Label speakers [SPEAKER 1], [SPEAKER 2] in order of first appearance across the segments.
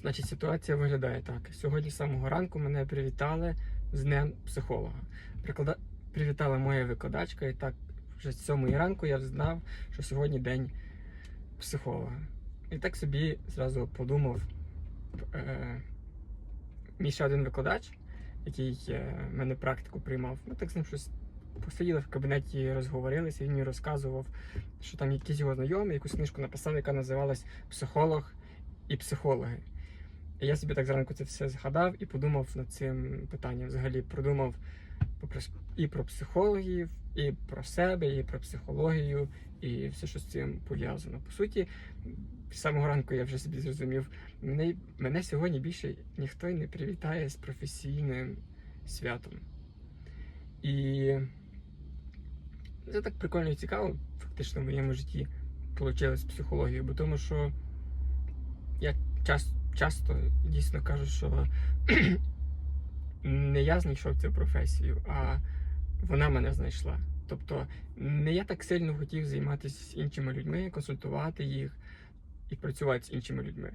[SPEAKER 1] Значить, ситуація виглядає так. Сьогодні з самого ранку мене привітали з Днем психолога. Приклада... Привітала моя викладачка, і так вже з сьомої ранку я знав, що сьогодні день психолога. І так собі зразу подумав. Е... Мій ще один викладач, який е... мене практику приймав, ми так з ним щось посиділи в кабінеті, розговорилися, він мені розказував, що там якийсь його знайомий, якусь книжку написав, яка називалась Психолог і психологи. Я собі так зранку це все згадав і подумав над цим питанням. Взагалі продумав і про психологів, і про себе, і про психологію, і все, що з цим пов'язано. По суті, з самого ранку я вже собі зрозумів, мене, мене сьогодні більше ніхто не привітає з професійним святом. І це так прикольно і цікаво, фактично в моєму житті вийшло з психологією, бо тому що я час, часто дійсно кажу, що не я знайшов цю професію, а вона мене знайшла. Тобто не я так сильно хотів займатися іншими людьми, консультувати їх і працювати з іншими людьми.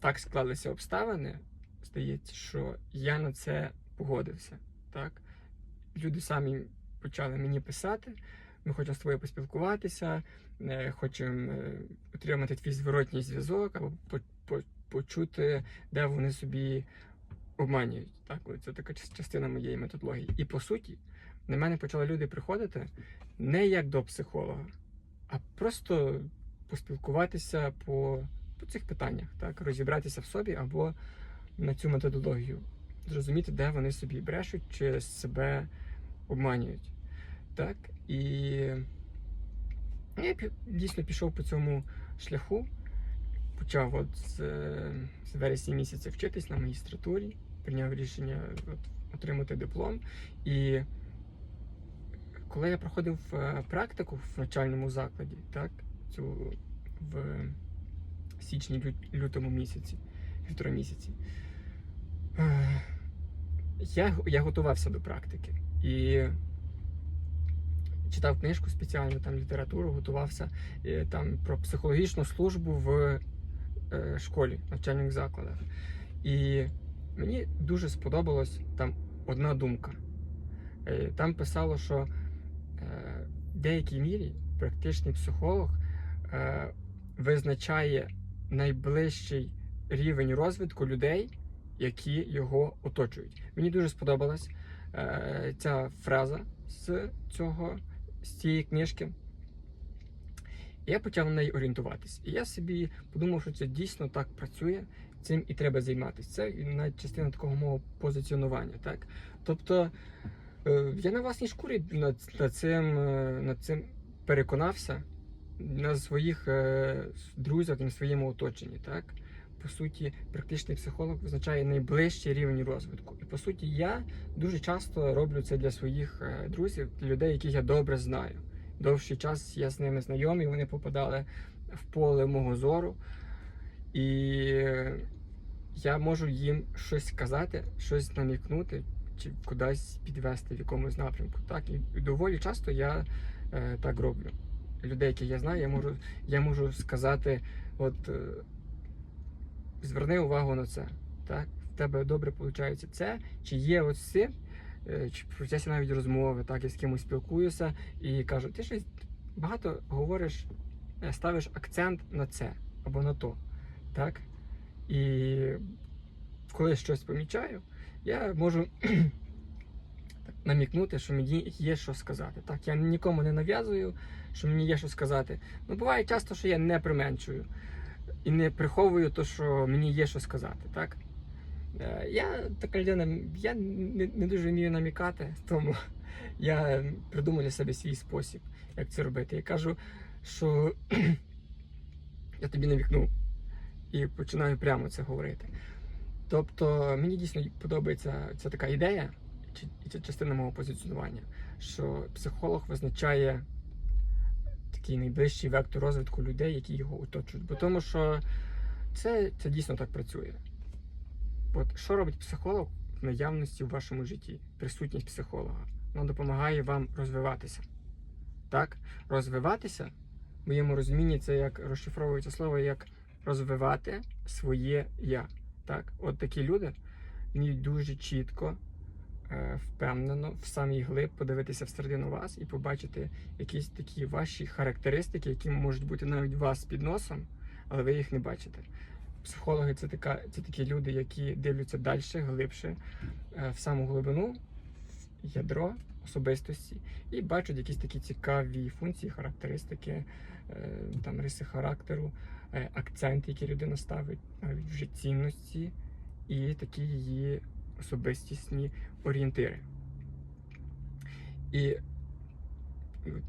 [SPEAKER 1] Так склалися обставини, здається, що я на це погодився. Так? Люди самі почали мені писати, ми хочемо з тобою поспілкуватися, е, хочемо е, отримати твій зворотній зв'язок або почути, де вони собі обманюють. Так, це така частина моєї методології. І по суті, на мене почали люди приходити не як до психолога, а просто поспілкуватися по, по цих питаннях, так, розібратися в собі або на цю методологію, зрозуміти, де вони собі брешуть чи себе обманюють. Так? І я дійсно пішов по цьому шляху. Почав от з, з вересня місяця вчитись на магістратурі, прийняв рішення от, отримати диплом. І коли я проходив е, практику в навчальному закладі, так, цю в січні-лютому місяці, півтора місяці, е, я, я готувався до практики. І читав книжку спеціальну, там літературу, готувався е, там про психологічну службу в школі, навчальних закладах. І мені дуже сподобалась там одна думка. Е, Там писало, що е, в деякій мірі практичний психолог е, визначає найближчий рівень розвитку людей, які його оточують. Мені дуже сподобалась е, ця фраза з цього з цієї книжки. І я почав на неї орієнтуватись. І я собі подумав, що це дійсно так працює, цим і треба займатися. Це навіть частина такого мого позиціонування. Так? Тобто е, я на власній шкурі над, над, цим, е, над цим переконався на своїх е, друзях, на своєму оточенні. Так? По суті, практичний психолог визначає найближчий рівень розвитку. І по суті, я дуже часто роблю це для своїх друзів, для людей, яких я добре знаю. Довший час я з ними знайомий, вони попадали в поле мого зору, і я можу їм щось сказати, щось намікнути чи кудись підвести в якомусь напрямку. Так, і доволі часто я е, так роблю. Людей, яких я знаю, я можу, я можу сказати, от е, зверни увагу на це. Так? В тебе добре виходить це, чи є ось цим, чи в процесі навіть розмови, так, я з кимось спілкуюся і кажу, ти щось багато говориш, е, ставиш акцент на це або на то. Так? І коли щось помічаю, я можу намікнути, що мені є що сказати. Так, я нікому не нав'язую, що мені є що сказати. Ну, буває часто, що я не применшую і не приховую те, що мені є що сказати. Так? Е, Я така людина, я не, не дуже вмію намікати, тому я придумав для себе свій спосіб, як це робити. Я кажу, що я тобі навікну і починаю прямо це говорити. Тобто мені дійсно подобається ця така ідея, і це частина мого позиціонування, що психолог визначає такий найближчий вектор розвитку людей, які його оточують. Бо тому що це, це дійсно так працює. От що робить психолог в наявності в вашому житті? Присутність психолога. Вона допомагає вам розвиватися. Так? Розвиватися, в моєму розумінні, це як розшифровується слово як розвивати своє я. Так, от такі люди вміють дуже чітко, е, впевнено, в самій глиб подивитися всередину вас і побачити якісь такі ваші характеристики, які можуть бути навіть у вас під носом, але ви їх не бачите. Психологи це така, це такі люди, які дивляться далі, глибше, е, в саму глибину, в ядро особистості, і бачать якісь такі цікаві функції, характеристики, е, там риси характеру, е, акценти, які людина ставить, навіть вже цінності, і такі її особистісні орієнтири. І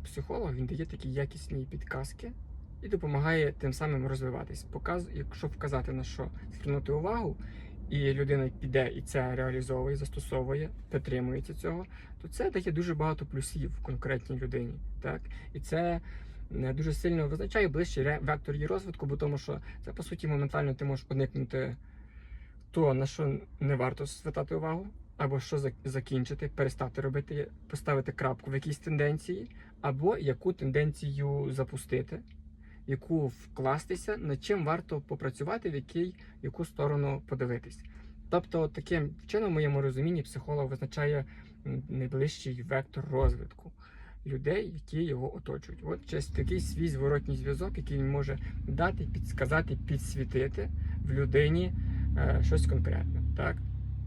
[SPEAKER 1] психолог він дає такі якісні підказки і допомагає тим самим розвиватись. Показ, якщо вказати на що звернути увагу, і людина піде і це реалізовує, застосовує, дотримується цього, то це дає дуже багато плюсів конкретній людині. Так? І це е, дуже сильно визначає ближчий вектор її розвитку, бо тому що це по суті моментально ти можеш уникнути то, на що не варто звертати увагу, або що закінчити, перестати робити, поставити крапку в якійсь тенденції, або яку тенденцію запустити, в яку вкластися, над чим варто попрацювати, в який, яку сторону подивитись. Тобто, таким чином, в моєму розумінні, психолог визначає найближчий вектор розвитку людей, які його оточують. От через такий свій зворотній зв'язок, який він може дати, підсказати, підсвітити в людині е, щось конкретне. Так?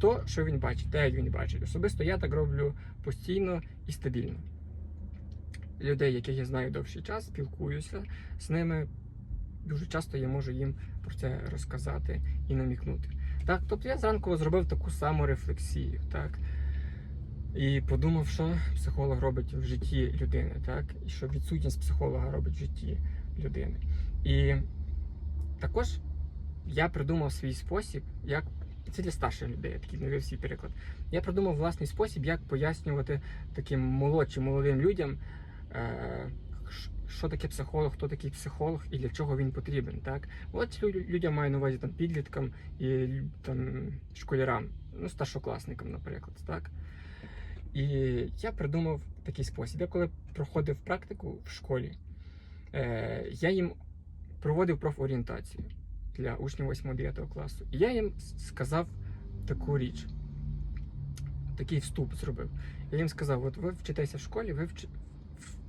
[SPEAKER 1] То, що він бачить, те, як він бачить. Особисто я так роблю постійно і стабільно. Людей, яких я знаю довший час, спілкуюся з ними. Дуже часто я можу їм про це розказати і намікнути. Так, тобто я зранку зробив таку саму рефлексію, так. І подумав, що психолог робить в житті людини, так, і що відсутність психолога робить в житті людини. І також я придумав свій спосіб, як це для старших людей, я такий навів свій переклад. Я придумав власний спосіб, як пояснювати таким молодшим молодим людям, що таке психолог, хто такий психолог і для чого він потрібен. Так? От людям маю на увазі там підліткам і там школярам, ну старшокласникам, наприклад. Так? І я придумав такий спосіб. Я коли проходив практику в школі, е, я їм проводив профорієнтацію для учнів 8-9 класу. І я їм сказав таку річ, такий вступ зробив. Я їм сказав: от ви вчитеся в школі, ви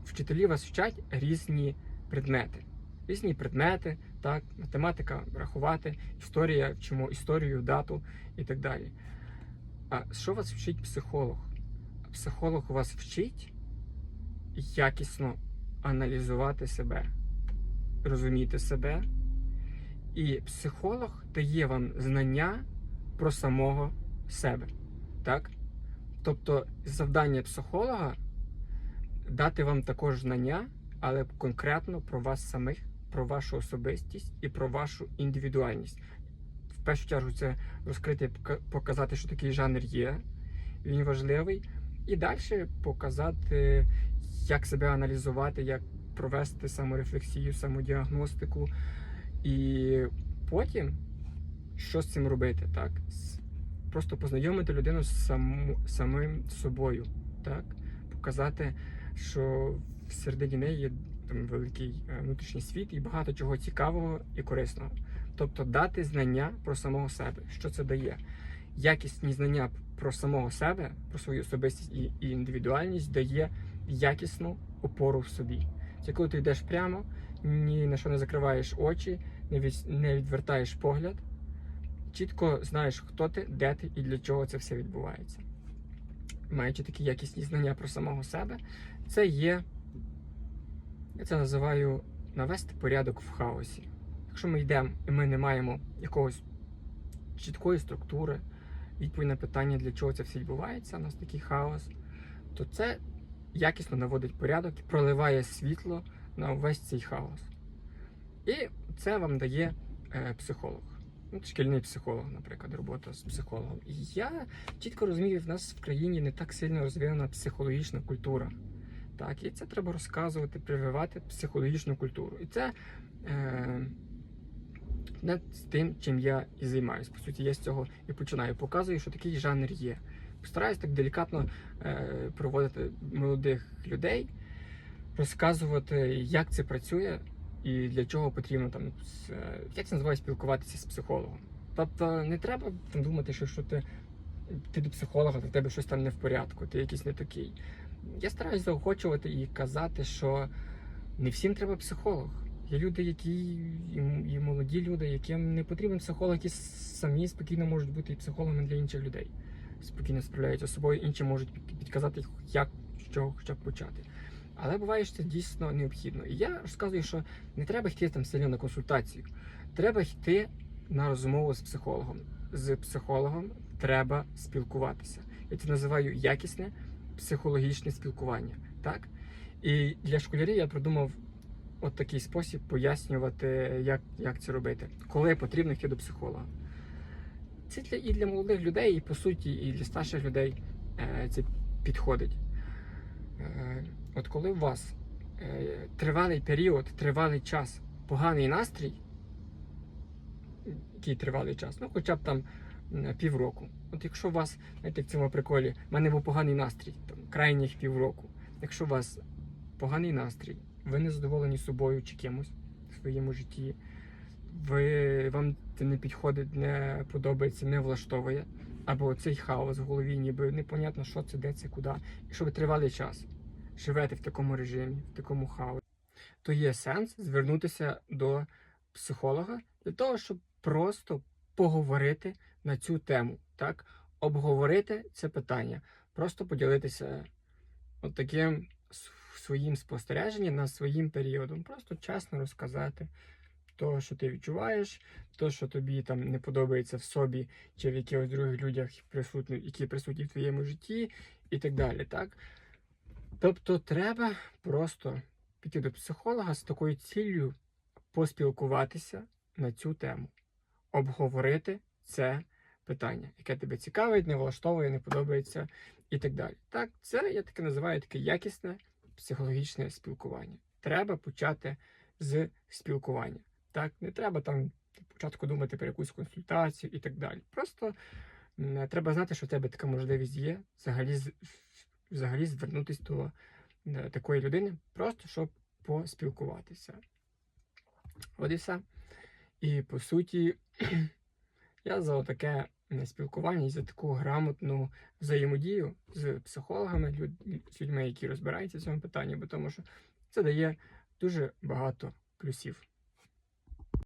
[SPEAKER 1] вчителі вас вчать різні предмети. Різні предмети, так, математика, рахувати, історія, вчимо історію, дату і так далі. А що вас вчить психолог? Психолог вас вчить якісно аналізувати себе, розуміти себе. І психолог дає вам знання про самого себе. Так? Тобто завдання психолога дати вам також знання, але конкретно про вас самих, про вашу особистість і про вашу індивідуальність. В першу чергу це розкрити, показати, що такий жанр є, він важливий. І далі показати, як себе аналізувати, як провести саморефлексію, самодіагностику. І потім що з цим робити, так? Просто познайомити людину з самим собою, так? Показати, що всередині неї є там великий е, внутрішній світ і багато чого цікавого і корисного. Тобто дати знання про самого себе. Що це дає? Якісні знання про самого себе, про свою особистість і, і індивідуальність дає якісну опору в собі. Це коли ти йдеш прямо, ні на що не закриваєш очі, не, від, не відвертаєш погляд, чітко знаєш, хто ти, де ти і для чого це все відбувається. Маючи такі якісні знання про самого себе, це є, я це називаю навести порядок в хаосі. Якщо ми йдемо і ми не маємо якогось чіткої структури, відповідь на питання, для чого це все відбувається, у нас такий хаос, то це якісно наводить порядок і проливає світло на увесь цей хаос. І це вам дає е, психолог. Ну, шкільний психолог, наприклад, робота з психологом. І я чітко розумію, в нас в країні не так сильно розвинена психологічна культура. Так, і це треба розказувати, прививати психологічну культуру. І це е, над тим, чим я і займаюся. По суті, я з цього і починаю. Показую, що такий жанр є. Постараюсь так делікатно е, проводити молодих людей, розказувати, як це працює і для чого потрібно там з- е, як це називає спілкуватися з психологом. Тобто не треба думати, що, що ти, ти до психолога, то в тебе щось там не в порядку, ти якийсь не такий. Я стараюсь заохочувати і казати, що не всім треба психолог. Є люди, які і, молоді люди, яким не потрібен психолог, які самі спокійно можуть бути і психологами для інших людей. Спокійно справляються з собою, інші можуть підказати, як чого хоча б почати. Але буває, що це дійсно необхідно. І я розказую, що не треба йти там сильно на консультацію. Треба йти на розмову з психологом. З психологом треба спілкуватися. Я це називаю якісне психологічне спілкування. Так? І для школярів я придумав от такий спосіб пояснювати, як, як це робити, коли потрібно йти до психолога. Це для, і для молодих людей, і по суті, і для старших людей е, це підходить. Е, от коли у вас е, тривалий період, тривалий час, поганий настрій, який тривалий час, ну хоча б там півроку. От якщо у вас, знаєте, в цьому приколі, в мене був поганий настрій, там, крайніх півроку. Якщо у вас поганий настрій, ви не задоволені собою чи кимось в своєму житті, ви, вам це не підходить, не подобається, не влаштовує, або цей хаос в голові, ніби непонятно, що це, де це, куди. Якщо ви тривалий час живете в такому режимі, в такому хаосі, то є сенс звернутися до психолога для того, щоб просто поговорити на цю тему, так? Обговорити це питання, просто поділитися от таким своїм спостереженням над своїм періодом, просто чесно розказати то, що ти відчуваєш, то, що тобі там не подобається в собі чи в якихось других людях, присутні, які присутні в твоєму житті, і так далі. Так? Тобто треба просто піти до психолога з такою ціллю поспілкуватися на цю тему, обговорити це питання, яке тебе цікавить, не влаштовує, не подобається і так далі. Так, це я таке називаю таке якісне психологічне спілкування. Треба почати з спілкування. Так, не треба там спочатку думати про якусь консультацію і так далі. Просто треба знати, що в тебе така можливість є, взагалі, взагалі звернутися до е, такої людини, просто щоб поспілкуватися. От і все. І по суті, я за таке спілкування і за таку грамотну взаємодію з психологами, люд- з людьми, які розбираються в цьому питанні, бо тому що це дає дуже багато плюсів.